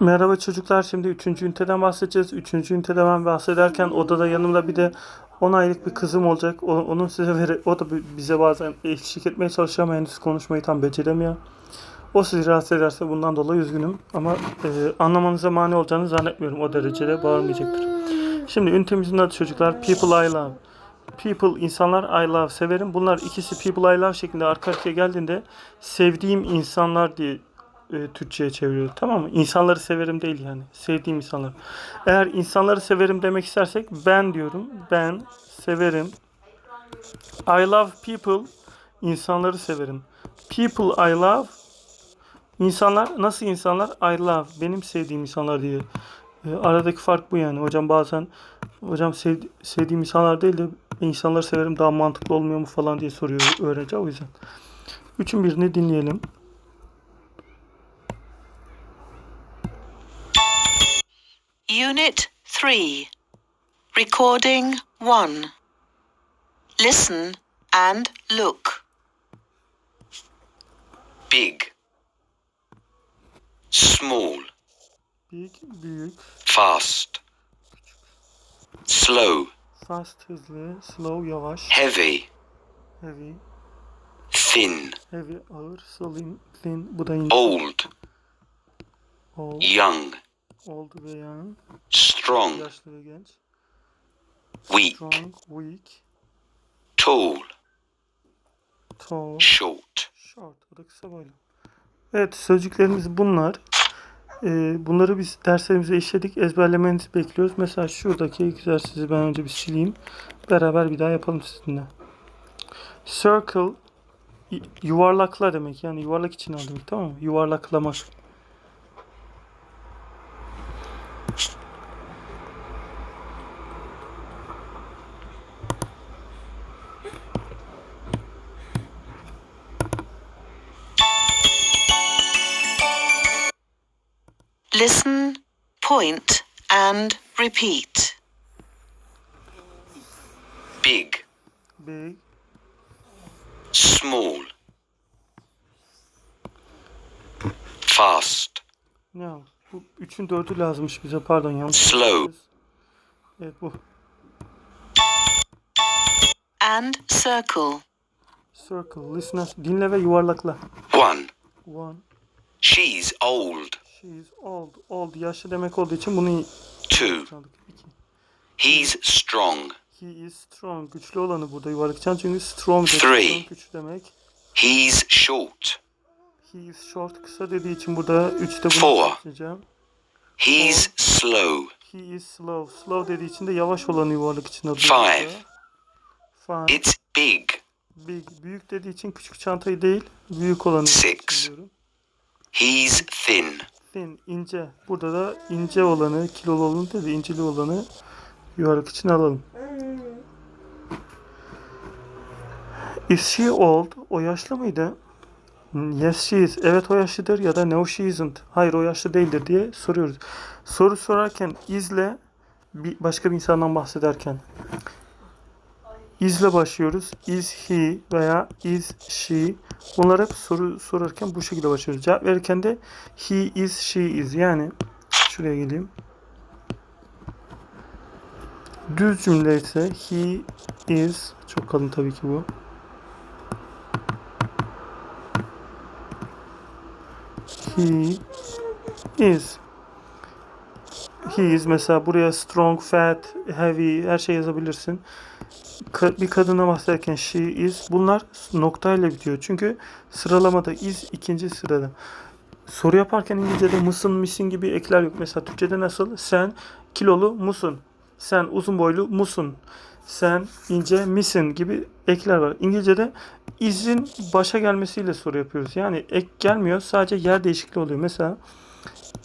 Merhaba çocuklar. Şimdi 3. üniteden bahsedeceğiz. 3. ünitede ben bahsederken odada yanımda bir de 10 aylık bir kızım olacak. O, onun size veri, o da bi- bize bazen eşlik etmeye çalışıyor ama henüz konuşmayı tam beceremiyor. O sizi rahatsız ederse bundan dolayı üzgünüm. Ama e, anlamanıza mani olacağını zannetmiyorum. O derecede bağırmayacaktır. Şimdi ünitemizin adı çocuklar People I Love. People, insanlar I love, severim. Bunlar ikisi people I love şeklinde arka arkaya geldiğinde sevdiğim insanlar diye e, Türkçe'ye çeviriyor. Tamam mı? İnsanları severim değil yani. Sevdiğim insanlar. Eğer insanları severim demek istersek ben diyorum. Ben severim. I love people. İnsanları severim. People I love. İnsanlar nasıl insanlar? I love. Benim sevdiğim insanlar diye. E, aradaki fark bu yani. Hocam bazen hocam sev- sevdiğim insanlar değil de insanları severim daha mantıklı olmuyor mu falan diye soruyor öğrenci. O yüzden. Üçün birini dinleyelim. Unit 3. Recording 1. Listen and look. big, small, Big, büyük, fast, slow, fast, hızlı, slow, yavaş, heavy, heavy, thin, heavy, ağır, slim, thin, bu da ince, old, old, young, old ve young, strong, yaşlı ve genç, weak, strong, weak, tall, tall, short. short, o da kısa boylu. Evet, sözcüklerimiz bunlar. Ee, bunları biz derslerimize işledik. Ezberlemenizi bekliyoruz. Mesela şuradaki egzersizi ben önce bir sileyim. Beraber bir daha yapalım sizinle. Circle yuvarlakla demek. Yani yuvarlak için al demek tamam mı? Yuvarlaklamak. Listen, point, and repeat. Big, Big, small, fast, ne al? Bu üçün dördü lazımmış bize. Pardon yanlış. Slow. Evet bu. And circle. Circle. Listen. Dinle ve yuvarlakla. one. One. She's old. She is old. Old yaşlı demek olduğu için bunu Two. çaldık. İki. He's strong. He is strong. Güçlü olanı burada yuvarlakçan çünkü strong demek. Three. Strong güçlü demek. He's short. He is short kısa dediği için burada 3'te bunu Four. seçeceğim. He's slow. He is slow. Slow dediği için de yavaş olanı yuvarlak için alıyor. Five. Five. It's big. Big. Büyük dediği için küçük çantayı değil, büyük olanı Six. seçiyorum. He's thin. Thin, ince. Burada da ince olanı, kilolu olanı değil de inceli olanı yuvarlak için alalım. Is she old? O yaşlı mıydı? Yes she is. Evet o yaşlıdır ya da no she isn't. Hayır o yaşlı değildir diye soruyoruz. Soru sorarken izle bir başka bir insandan bahsederken izle başlıyoruz. Is he veya is she bunlar hep soru sorarken bu şekilde başlıyoruz. Cevap verirken de he is she is yani şuraya geleyim. Düz cümle ise he is çok kalın tabii ki bu. He is. He is mesela buraya strong, fat, heavy her şey yazabilirsin. Bir kadına bahsederken she is bunlar noktayla bitiyor. Çünkü sıralamada is ikinci sırada. Soru yaparken İngilizce'de mısın, misin gibi ekler yok. Mesela Türkçe'de nasıl? Sen kilolu musun? Sen uzun boylu musun? Sen ince misin gibi ekler var. İngilizce'de izin başa gelmesiyle soru yapıyoruz. Yani ek gelmiyor. Sadece yer değişikliği oluyor. Mesela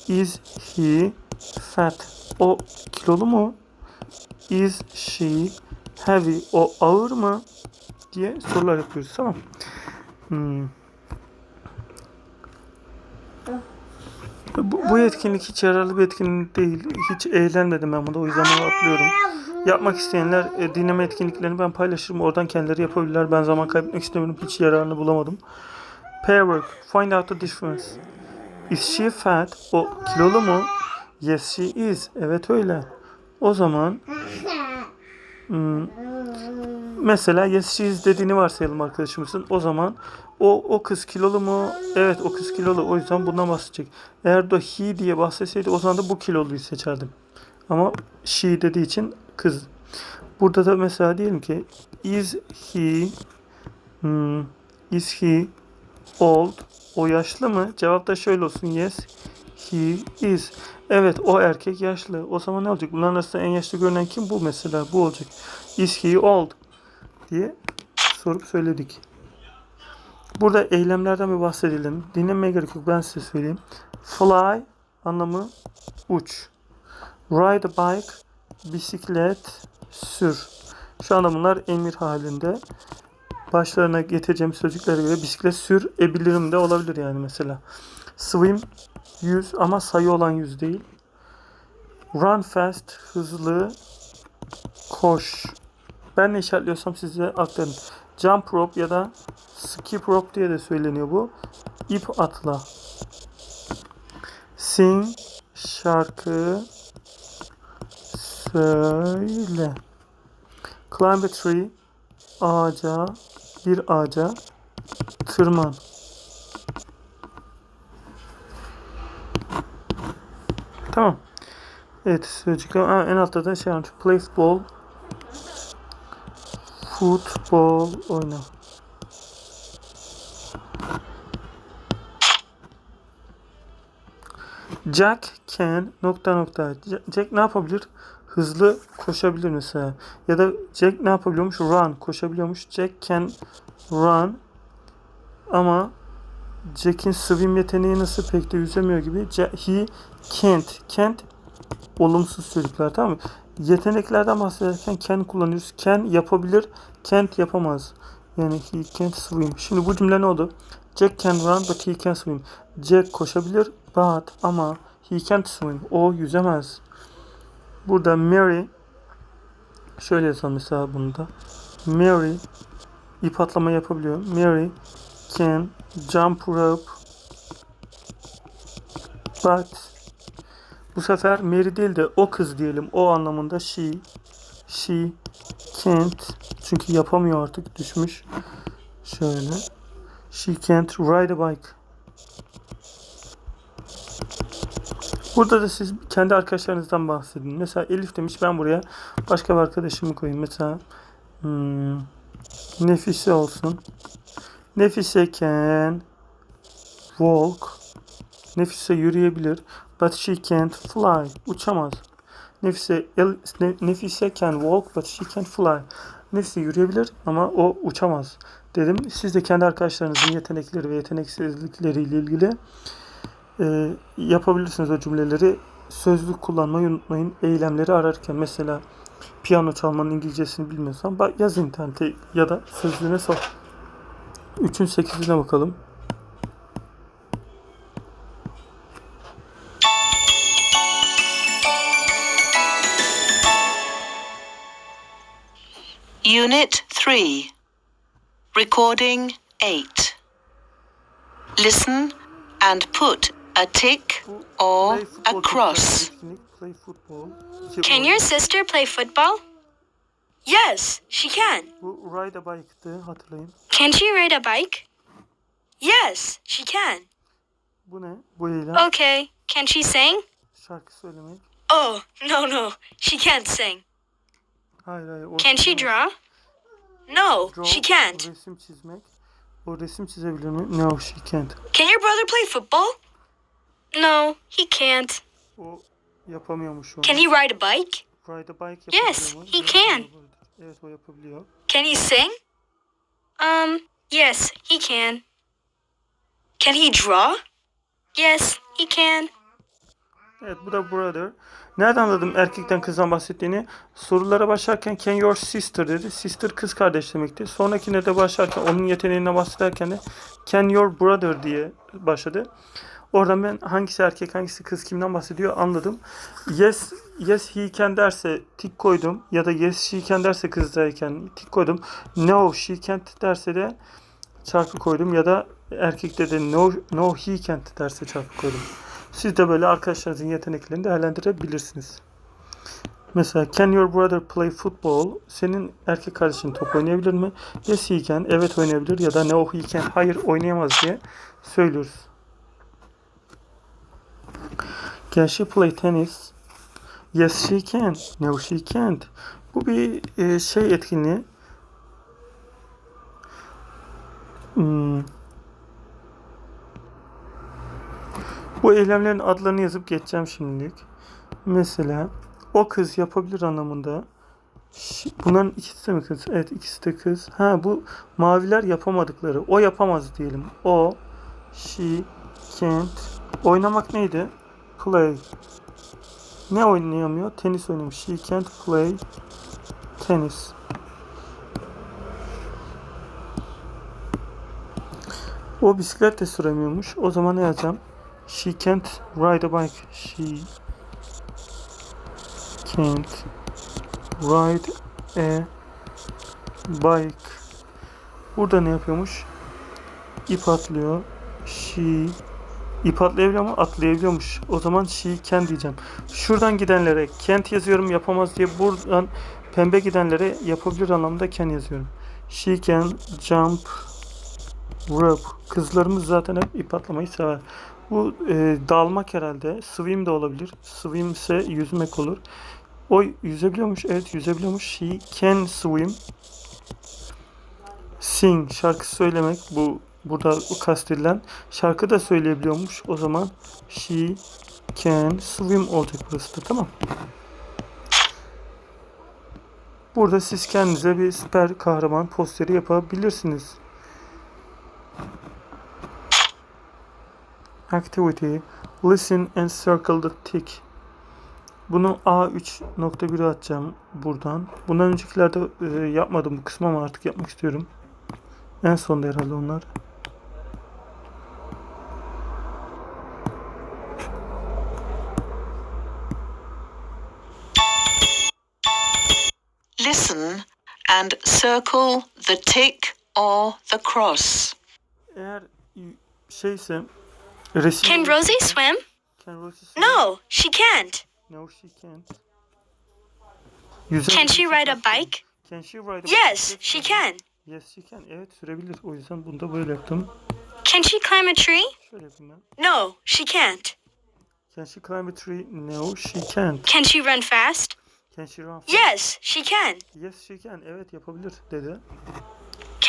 is he fat? O kilolu mu? Is she heavy? O ağır mı? diye sorular yapıyoruz. Tamam. Hmm. Bu, bu etkinlik hiç yararlı bir etkinlik değil. Hiç eğlenmedim ben bunda. O yüzden bunu atlıyorum. Yapmak isteyenler e, dinleme etkinliklerini ben paylaşırım. Oradan kendileri yapabilirler. Ben zaman kaybetmek istemiyorum. Hiç yararını bulamadım. Pair work. Find out the difference. Is she fat? O kilolu mu? Yes she is. Evet öyle. O zaman hmm, mesela yes she dediğini varsayalım arkadaşımızın. O zaman o o kız kilolu mu? Evet o kız kilolu. O yüzden bundan bahsedecek. Eğer de he diye bahsetseydi o zaman da bu kiloluyu seçerdim. Ama she dediği için kız. Burada da mesela diyelim ki is he hmm, is he old? O yaşlı mı? Cevap da şöyle olsun. Yes, he is. Evet, o erkek yaşlı. O zaman ne olacak? Bunların arasında en yaşlı görünen kim? Bu mesela. Bu olacak. Is he old? diye sorup söyledik. Burada eylemlerden bir bahsedelim. Dinlemeye gerek yok. Ben size söyleyeyim. Fly anlamı uç. Ride a bike bisiklet sür. Şu anda bunlar emir halinde. Başlarına getireceğim sözcüklere göre bisiklet sür ebilirim de olabilir yani mesela. Swim yüz ama sayı olan yüz değil. Run fast hızlı koş. Ben ne işaretliyorsam size aktarın. Jump rope ya da skip rope diye de söyleniyor bu. İp atla. Sing şarkı söyle. Climb a tree ağaca bir ağaca tırman. Tamam. Evet sözcükler Aa, en altta da şey var. Play football. Futbol oyna. Jack can nokta nokta. Ja- Jack ne yapabilir? Hızlı koşabilir mesela. Ya da Jack ne yapabiliyormuş? Run koşabiliyormuş. Jack can run ama Jack'in swim yeteneği nasıl pek de yüzemiyor gibi. Ja- He can't. Can't olumsuz sözcükler tamam mı? Yeteneklerden bahsederken can kullanıyoruz. Can yapabilir, can't yapamaz. Yani he can't swim. Şimdi bu cümle ne oldu? Jack can run but he can't swim. Jack koşabilir but ama he can't swim. O yüzemez. Burada Mary şöyle yazalım mesela bunu da. Mary ip atlama yapabiliyor. Mary can jump rope but bu sefer Mary değil de o kız diyelim. O anlamında she she can't çünkü yapamıyor artık düşmüş. Şöyle. She can't ride a bike. Burada da siz kendi arkadaşlarınızdan bahsedin. Mesela Elif demiş ben buraya başka bir arkadaşımı koyayım. Mesela hmm, Nefise olsun. Nefise can walk. Nefise yürüyebilir. But she can't fly. Uçamaz. Nefise, el, ne- Nefise can walk but she can't fly. Nefise yürüyebilir ama o uçamaz. Dedim. Siz de kendi arkadaşlarınızın yetenekleri ve yeteneksizlikleriyle ilgili e, yapabilirsiniz o cümleleri. Sözlük kullanmayı unutmayın. Eylemleri ararken mesela piyano çalmanın İngilizcesini bilmiyorsan yaz internete ya da sözlüğüne sor. 3'ün 8'ine bakalım. Unit 3. Recording 8. Listen and put a tick or a cross. Can your sister play football? Yes, she can. Can she ride a bike? Yes, she can. Okay. Can she sing? Oh, no, no. She can't sing. Hayır hayır. o Can she draw? No, Draw, she can't. Resim çizmek. O resim çizebilir mi? No she can't. Can your brother play football? No, he can't. O yapamıyormuş onu. Can he ride a bike? Ride a bike Yes, mu? he Evet, can. Evet o yapabiliyor. Can he sing? Um, yes, he can. Can he draw? Yes, he can. Evet bu da brother. Nereden anladım erkekten kızdan bahsettiğini? Sorulara başlarken can your sister dedi. Sister kız kardeş demekti. Sonrakine de başlarken onun yeteneğine bahsederken de can your brother diye başladı. Oradan ben hangisi erkek hangisi kız kimden bahsediyor anladım. Yes yes he can derse tik koydum ya da yes she can derse kızdayken tik koydum. No she can't derse de çarpı koydum ya da Erkekte de no, no he can't derse çarpı koydum. Siz de böyle arkadaşlarınızın yeteneklerini değerlendirebilirsiniz. Mesela can your brother play football? Senin erkek kardeşin top oynayabilir mi? Yes he can. Evet oynayabilir ya da no he can. Hayır oynayamaz diye söylüyoruz. Can she play tennis? Yes she can. No she can't. Bu bir e, şey etkinliği. Hmm. Bu eylemlerin adlarını yazıp geçeceğim şimdilik. Mesela o kız yapabilir anlamında. Bunların ikisi de mi kız? Evet ikisi de kız. Ha bu maviler yapamadıkları. O yapamaz diyelim. O, she, can't. Oynamak neydi? Play. Ne oynayamıyor? Tenis oynamış. She can't play tennis. O bisiklet de süremiyormuş. O zaman ne yazacağım? She can't ride a bike. She can't ride a bike. Burada ne yapıyormuş? İp atlıyor. She ip atlayabiliyor mu? Atlayabiliyormuş. O zaman she can diyeceğim. Şuradan gidenlere can't yazıyorum yapamaz diye buradan pembe gidenlere yapabilir anlamda can yazıyorum. She can jump rope. Kızlarımız zaten hep ip atlamayı sever. Bu e, dalmak herhalde. Swim de olabilir. Swim ise yüzmek olur. O yüzebiliyormuş. Evet yüzebiliyormuş. She can swim. Sing. Şarkı söylemek. Bu burada kastedilen. Şarkı da söyleyebiliyormuş. O zaman she can swim olacak burası da. Tamam. Burada siz kendinize bir süper kahraman posteri yapabilirsiniz. Activity. Listen and circle the tick. Bunu A3.1'e atacağım buradan. Bundan öncekilerde e, yapmadım bu kısmı ama artık yapmak istiyorum. En sonda herhalde onlar. Listen and circle the tick or the cross. Eğer şeyse resim Can Rosie swim? Can Rosie swim? No, she can't. No she can't. Yüzer Can she ride a bike? Can she ride a bike? Yes, she can. Yes she can. Evet sürebilir. O yüzden bunu da böyle yaptım. Can she climb a tree? Şöyle yapayım ben. No, she can't. Can she climb a tree? No she can't. Can she run fast? Can she run fast? Yes, she can. Yes she can. Evet yapabilir dedi.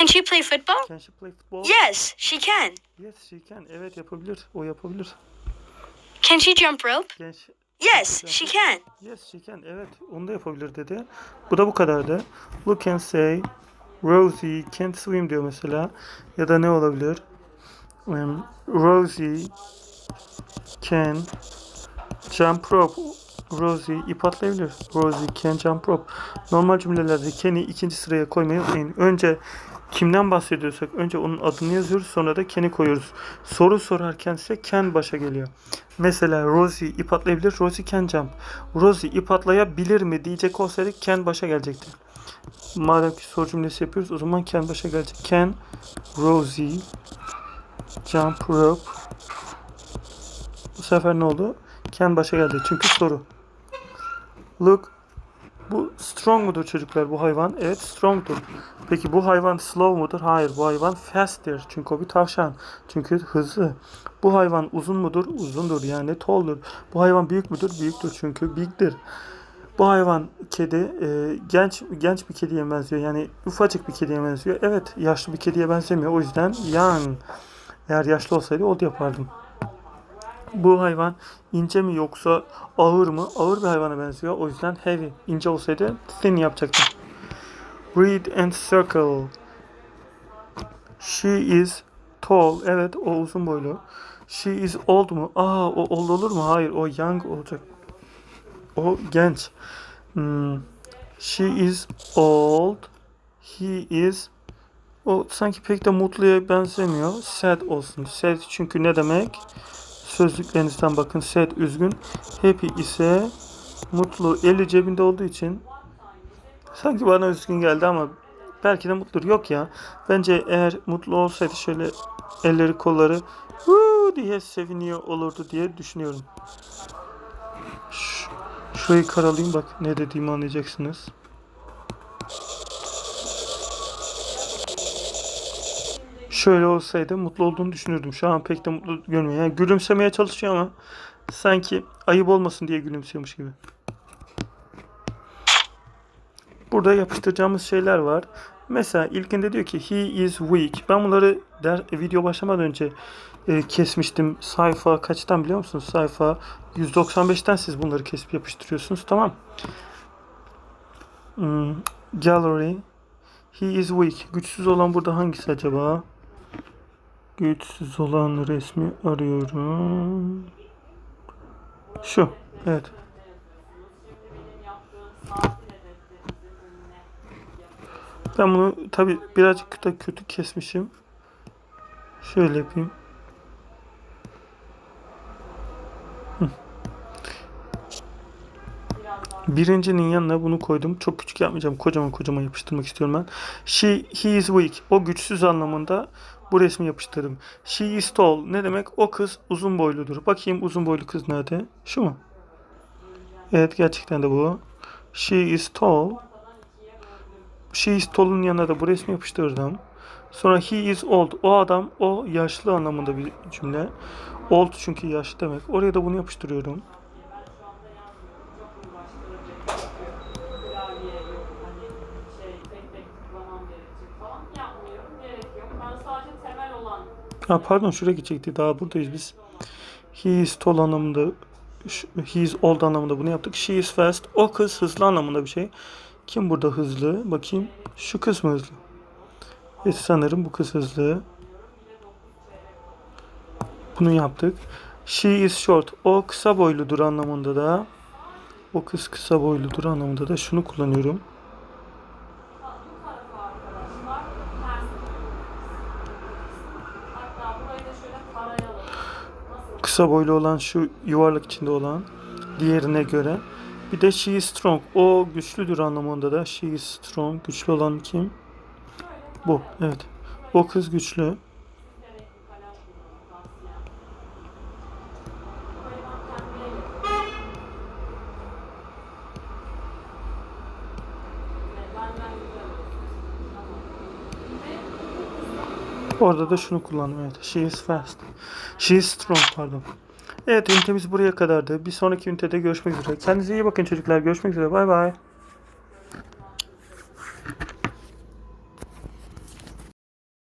Can she play football? Can she play football? Yes, she can. Yes she can. Evet yapabilir. O yapabilir. Can she jump rope? Can she... Yes, she can. Yes she can. Evet onu da yapabilir dedi. Bu da bu kadardı. Look and say Rosie can't swim diyor mesela. Ya da ne olabilir? Um, Rosie can jump rope. Rosie ip atlayabilir. Rosie can jump rope. Normal cümlelerde can'i ikinci sıraya koymayı unutmayın. Önce kimden bahsediyorsak önce onun adını yazıyoruz sonra da can'i koyuyoruz. Soru sorarken ise can başa geliyor. Mesela Rosie ip atlayabilir. Rosie can jump. Rosie ip atlayabilir mi diyecek olsaydı can başa gelecekti. Madem ki soru cümlesi yapıyoruz o zaman can başa gelecek. Can Rosie jump rope bu sefer ne oldu? Can başa geldi. Çünkü soru. Look. Bu strong mudur çocuklar bu hayvan? Evet strongdur. Peki bu hayvan slow mudur? Hayır bu hayvan faster. Çünkü o bir tavşan. Çünkü hızlı. Bu hayvan uzun mudur? Uzundur yani tall'dur. Bu hayvan büyük müdür? Büyüktür çünkü big'dir. Bu hayvan kedi e, genç genç bir kediye benziyor. Yani ufacık bir kediye benziyor. Evet yaşlı bir kediye benzemiyor. O yüzden young. Eğer yaşlı olsaydı o yapardım. Bu hayvan ince mi yoksa ağır mı? Ağır bir hayvana benziyor. O yüzden heavy. İnce olsaydı thin yapacaktım. Read and circle. She is tall. Evet o uzun boylu. She is old mu? Aa o old olur mu? Hayır o young olacak. O genç. Hmm. She is old. He is o sanki pek de mutluya benzemiyor. Sad olsun. Sad çünkü ne demek? Sözlüklerinizden bakın. Sad üzgün. Happy ise mutlu. Eli cebinde olduğu için sanki bana üzgün geldi ama Belki de mutludur. Yok ya. Bence eğer mutlu olsaydı şöyle elleri kolları "Huu!" diye seviniyor olurdu diye düşünüyorum. Ş- şurayı karalayayım bak ne dediğimi anlayacaksınız. Şöyle olsaydı mutlu olduğunu düşünürdüm. Şu an pek de mutlu görmüyor. Yani gülümsemeye çalışıyor ama sanki ayıp olmasın diye gülümsüyormuş gibi. Burada yapıştıracağımız şeyler var. Mesela ilkinde diyor ki he is weak. Ben bunları der, video başlamadan önce e, kesmiştim. Sayfa kaçtan biliyor musunuz? Sayfa 195'ten siz bunları kesip yapıştırıyorsunuz. Tamam. Hmm, gallery. He is weak. Güçsüz olan burada hangisi acaba? Güçsüz olan resmi arıyorum. Şu. Evet. Ben bunu tabi birazcık kötü, kötü kesmişim. Şöyle yapayım. Birincinin yanına bunu koydum. Çok küçük yapmayacağım. Kocaman kocaman yapıştırmak istiyorum ben. She, he is weak. O güçsüz anlamında bu resmi yapıştırdım. She is tall. Ne demek? O kız uzun boyludur. Bakayım uzun boylu kız nerede? Şu mu? Evet gerçekten de bu. She is tall. She is tall'un yanına da bu resmi yapıştırdım. Sonra he is old. O adam o yaşlı anlamında bir cümle. Old çünkü yaşlı demek. Oraya da bunu yapıştırıyorum. klavye yok hani şey tek tek tıklamam gerekecek falan yapmıyorum. Gerek yok. Ben sadece temel olan Ha, pardon şuraya gidecekti. Daha buradayız biz. He is tall anlamında he is old anlamında bunu yaptık. She is fast. O kız hızlı anlamında bir şey. Kim burada hızlı? Bakayım. Şu kız mı hızlı? Evet sanırım bu kız hızlı. Bunu yaptık. She is short. O kısa boyludur anlamında da. O kız kısa boyludur anlamında da şunu kullanıyorum. bu tarafa arkadaşlar ters Hatta burayı da şöyle tarayalım. Nasıl? Kısa boylu olan şu yuvarlak içinde olan diğerine göre. Bir de she is strong. O güçlüdür anlamında da. She is strong. Güçlü olan kim? Bu. Evet. O kız güçlü. Orada da şunu kullandım. Evet. She is fast. She is strong pardon. Evet ünitemiz buraya kadardı. Bir sonraki ünitede görüşmek üzere. Kendinize iyi bakın çocuklar. Görüşmek üzere. Bay bay.